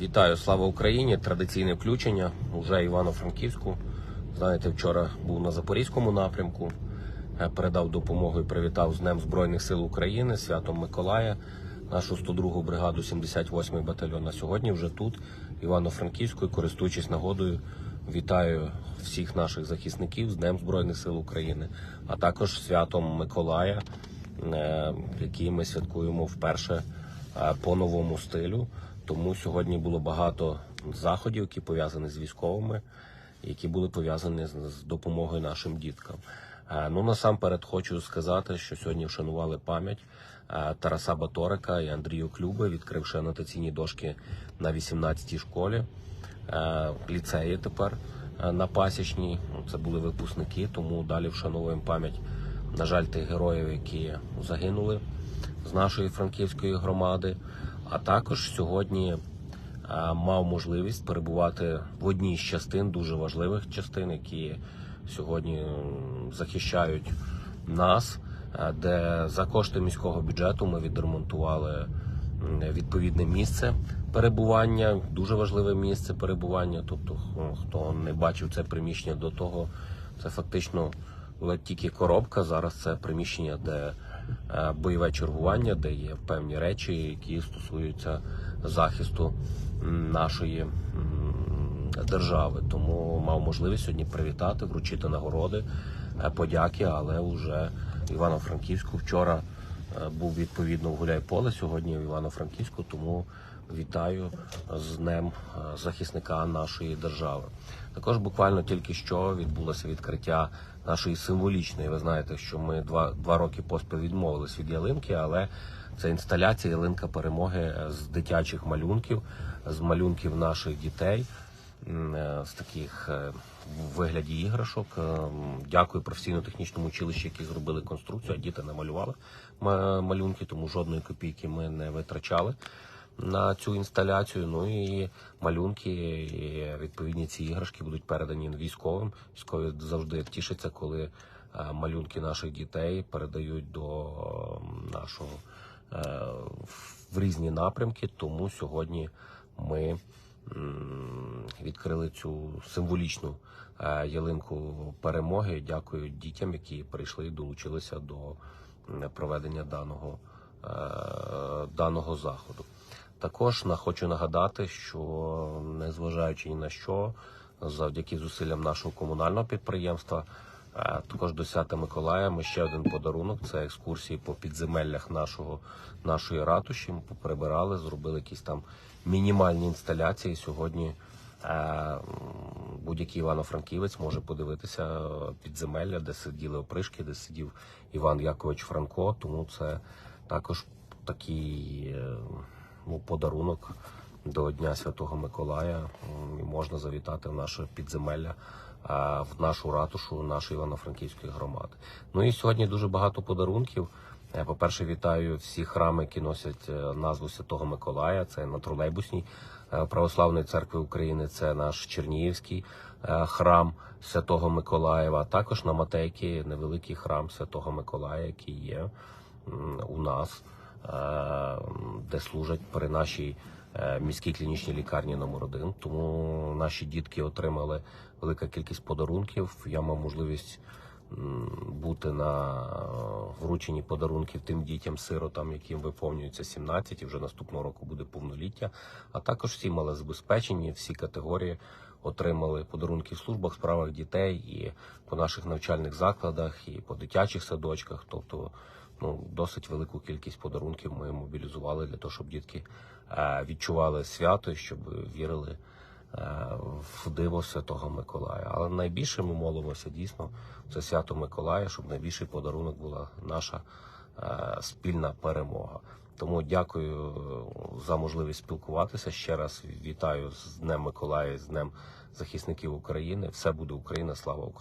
Вітаю, слава Україні! Традиційне включення уже Івано-Франківську. Знаєте, вчора був на Запорізькому напрямку, е, передав допомогу і привітав з Днем Збройних сил України, святом Миколая, нашу 102-гу бригаду 78-й батальйон. На сьогодні вже тут, Івано-Франківську, і користуючись нагодою, вітаю всіх наших захисників з Днем Збройних сил України, а також святом Миколая, е, який ми святкуємо вперше е, по новому стилю. Тому сьогодні було багато заходів, які пов'язані з військовими, які були пов'язані з допомогою нашим діткам. Е, Ну насамперед хочу сказати, що сьогодні вшанували пам'ять е, Тараса Баторика і Андрію Клюби, відкривши анотаційні дошки на 18-й школі е, ліцеї тепер на пасічній. Ну, Це були випускники, тому далі вшановуємо пам'ять, на жаль, тих героїв, які загинули з нашої франківської громади. А також сьогодні е, мав можливість перебувати в одній з частин, дуже важливих частин, які сьогодні захищають нас, е, де за кошти міського бюджету ми відремонтували відповідне місце перебування, дуже важливе місце перебування. Тобто, хто не бачив це приміщення до того, це фактично тільки коробка. Зараз це приміщення, де бойове чергування, де є певні речі, які стосуються захисту нашої держави. Тому мав можливість сьогодні привітати, вручити нагороди, е, подяки, але вже Івано-Франківську вчора е, був відповідно в Гуляйполе, сьогодні в Івано-Франківську, тому вітаю з Днем е, захисника нашої держави. Також буквально тільки що відбулося відкриття нашої символічної. Ви знаєте, що ми два, два роки поспіль відмовились від ялинки, але це інсталяція ялинка перемоги е, з дитячих малюнків, з малюнків наших дітей. Е, З таких е, вигляді іграшок. Е, Дякую професійно-технічному училищу, які зробили конструкцію. А діти намалювали малюнки, тому жодної копійки ми не витрачали на цю інсталяцію. Ну і малюнки, і відповідні ці іграшки будуть передані військовим. Військові завжди тішаться, коли малюнки наших дітей передають до нашого в різні напрямки. Тому сьогодні ми відкрили цю символічну е, ялинку перемоги. Дякую дітям, які прийшли і долучилися до проведення даного, е, даного заходу. Також хочу нагадати, що незважаючи ні на що, завдяки зусиллям нашого комунального підприємства, також до Свята Миколая ми ще один подарунок. Це екскурсії по підземеллях нашого нашої ратуші. Ми поприбирали, зробили якісь там мінімальні інсталяції. Сьогодні е, будь-який івано-франківець може подивитися підземелля, де сиділи опришки, де сидів Іван Якович Франко. Тому це також такий е, ну, подарунок до Дня Святого Миколая. І можна завітати в наше підземелля, в нашу ратушу нашої Івано-Франківської громади. Ну і сьогодні дуже багато подарунків. Е, По-перше, вітаю всі храми, які носять е, назву Святого Миколая. Це на тролейбусній е, православної церкви України. Це наш Чернігівський храм Святого Миколаєва. Також на Матейки невеликий храм Святого Миколая, який є у нас, де служать при нашій міській клінічній лікарні номер 1 Тому наші дітки отримали велика кількість подарунків. Я мав можливість бути на е, врученні подарунків тим дітям-сиротам, яким виповнюється 17, і вже наступного року буде повноліття. А також всі малозабезпечені, всі категорії отримали подарунки в службах, справах дітей і по наших навчальних закладах, і по дитячих садочках. Тобто, ну досить велику кількість подарунків ми мобілізували для того, щоб дітки е, відчували свято, щоб вірили е, в диво Святого Миколая. Але найбільше ми молимося дійсно це свято Миколая, щоб найбільший подарунок була наша е, спільна перемога. Тому дякую за можливість спілкуватися. Ще раз вітаю з Днем Миколая, з Днем захисників України. Все буде Україна. Слава Україні!